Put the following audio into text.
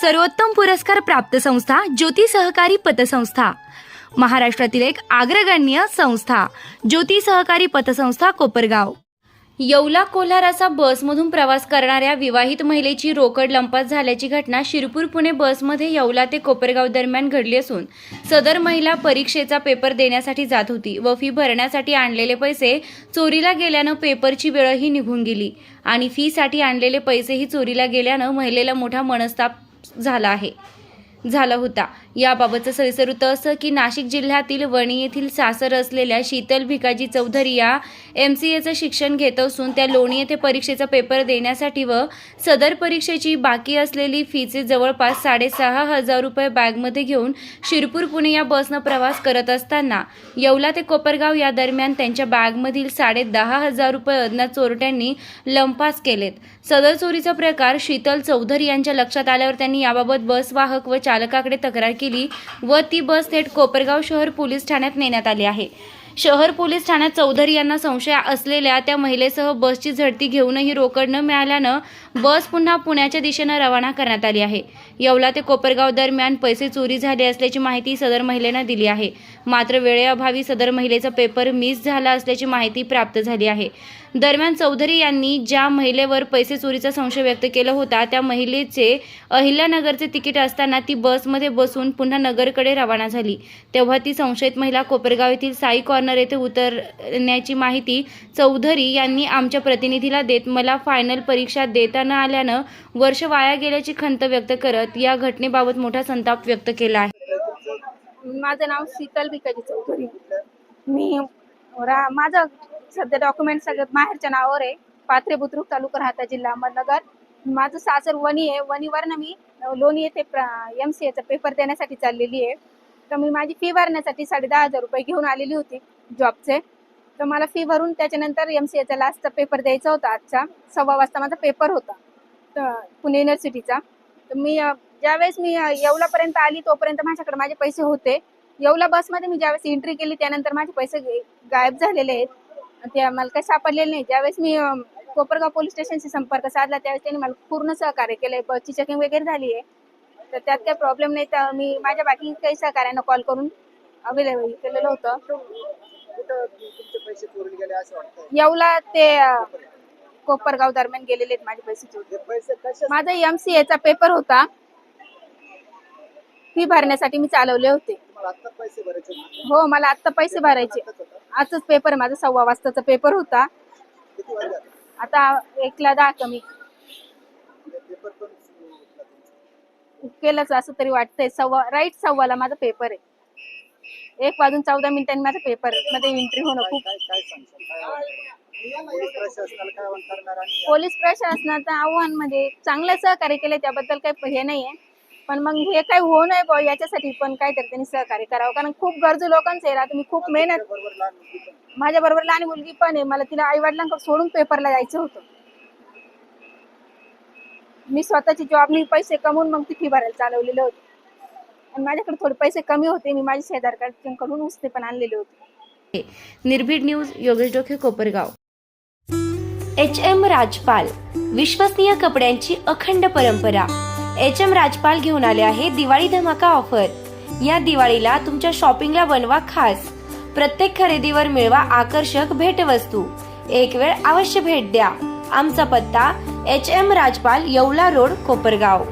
सर्वोत्तम पुरस्कार प्राप्त संस्था ज्योती सहकारी पतसंस्था. महाराष्ट्रातील एक अग्रगण्य संस्था ज्योती सहकारी पतसंस्था कोपरगाव. येवला कोल्हार असा बसमधून प्रवास करणाऱ्या विवाहित महिलेची रोकड लंपास झाल्याची घटना शिरपूर पुणे बसमध्ये येवला ते कोपरगाव दरम्यान घडली असून सदर महिला परीक्षेचा पेपर देण्यासाठी जात होती व फी भरण्यासाठी आणलेले पैसे चोरीला गेल्यानं पेपरची वेळही निघून गेली. आणि फीसाठी आणलेले पैसेही चोरीला गेल्यानं महिलेला मोठा मनस्ताप झाला आहे. झाला होता. याबाबतचं सविस्तर वृत्त असं की नाशिक जिल्ह्यातील वणी येथील सासर असलेल्या शीतल भिकाजी चौधरी या एम सी एचं शिक्षण घेत असून त्या लोणी येथे परीक्षेचा पेपर देण्यासाठी व सदर परीक्षेची बाकी असलेली फीचे जवळपास साडेसहा हजार रुपये बॅगमध्ये घेऊन शिरपूर पुणे या बसनं प्रवास करत असताना येवला ते कोपरगाव या दरम्यान त्यांच्या बॅगमधील साडे दहा हजार रुपये अज्ञात चोरट्यांनी लंपास केलेत. सदर चोरीचा प्रकार शीतल चौधरी यांच्या लक्षात आल्यावर त्यांनी याबाबत बस वाहक व चालकाकडे तक्रार केली. व ती बस थेट कोपरगाव शहर पोलीस ठाण्यात नेण्यात आली आहे. शहर पोलीस ठाण्यात चौधरी यांना संशय असलेल्या त्या महिलेसह बसची झडती घेऊनही रोकड न मिळाल्यानं बस पुन्हा पुण्याच्या दिशेनं रवाना करण्यात आली आहे. येवला ते कोपरगाव दरम्यान पैसे चोरी झाले असल्याची माहिती सदर महिलेनं दिली आहे. मात्र वेळेअभावी सदर महिलेचा पेपर मिस झाला असल्याची माहिती प्राप्त झाली आहे. दरम्यान चौधरी यांनी ज्या महिलेवर पैसे चोरीचा संशय व्यक्त केला होता त्या महिलेचे अहिल्यानगरचे तिकीट असताना ती बसमध्ये बसून पुन्हा नगरकडे रवाना झाली. तेव्हा ती संशयित महिला कोपरगाव येथील साई कॉर्नर येथे उतरण्याची माहिती चौधरी यांनी आमच्या प्रतिनिधीला देत मला फायनल परीक्षा देताना न आल्यानं वर्ष वाया गेल्याची खंत व्यक्त करत या घटनेबाबत मोठा संताप व्यक्त केला आहे. माझं नाव शीतल भिकाजी चौधरी. मी माझं सध्या डॉक्युमेंट सगळं माहेरच्या नावावर आहे. पात्रे बुद्रुक तालुका राहता जिल्हा अहमदनगर. माझं सासर वणी आहे. वणीवरनं मी लोणी येथे एम सी एचा पेपर देण्यासाठी चाललेली आहे. तर मी माझी फी भरण्यासाठी साडे दहा हजार रुपये घेऊन आलेली होती जॉबचे तर मला फी भरून त्याच्यानंतर एम सी एचा लास्टचा पेपर द्यायचा होता. आजचा सव्वा वाजता माझा पेपर होता. पुणे युनिव्हर्सिटीचा तर मी ज्यावेळेस मी येवलापर्यंत आली तोपर्यंत माझ्याकडे माझे पैसे होते. येवला बसमध्ये मी ज्यावेळेस एंट्री केली त्यानंतर माझे पैसे गायब झालेले आहेत. ते मला काही सापडलेले नाही. ज्यावेळेस मी कोपरगाव पोलीस स्टेशनशी संपर्क साधला त्यावेळेस त्यांनी मला पूर्ण सहकार्य केलंय. बसची चेकिंग वगैरे झाली आहे. तर त्यात काही प्रॉब्लेम नाही. तर मी माझ्या बाकी काही सहकार्यांना कॉल करून अवेलेबल केलेलं होतं. येवला ते कोपरगाव दरम्यान गेलेले आहेत माझे पैसे माझा एम सी एचा पेपर होता. फी भरण्यासाठी मी चालवले होते? हो मला आत्ता पैसे भरायचे? आजच पेपर माझा सव्वा वाजताचा पेपर होता. आता? आता एकला दहा कमी. म्हणजे. केलंच असं तरी वाटतंय. सव्वा राईट सव्वाला माझा पेपर आहे. एक वाजून चौदा मिनिटांनी माझा पेपरमध्ये एंट्री होणं खूप काय काय काय? पोलीस काय प्रशासनाचं आव्हान म्हणजे चांगलं सहकार्य केलं त्याबद्दल काही हे नाहीये. पण मग हे काही होऊ नये बुवा याच्यासाठी पण काहीतरी त्यांनी सहकार्य करावं. कारण खूप गरजू लोकांचं आहे ना तुम्ही खूप मेहनत माझ्या बरोबर लहान मुलगी पण आहे. मला तिला आई वडिलांकडे सोडून पेपरला जायचं होतं. मी स्वतःची जॉबनी पैसे कमवून मग ती फी भरायला चालवलेले होते. आणि माझ्याकडे थोडे पैसे कमी होते. मी माझ्या शेजारकडून उसते पण आणलेले होते. निर्भीड न्यूज योगेश डोके कोपरगाव. एच एम राजपाल. विश्वसनीय कपड्यांची अखंड परंपरा. एच एम राजपाल घेऊन आले आहे दिवाळी धमाका ऑफर. या दिवाळीला तुमच्या शॉपिंगला बनवा खास. प्रत्येक खरेदीवर मिळवा आकर्षक भेटवस्तू. एक वेळ अवश्य भेट द्या. आमचा पत्ता H M Rajpal Yeola road Kopargaon.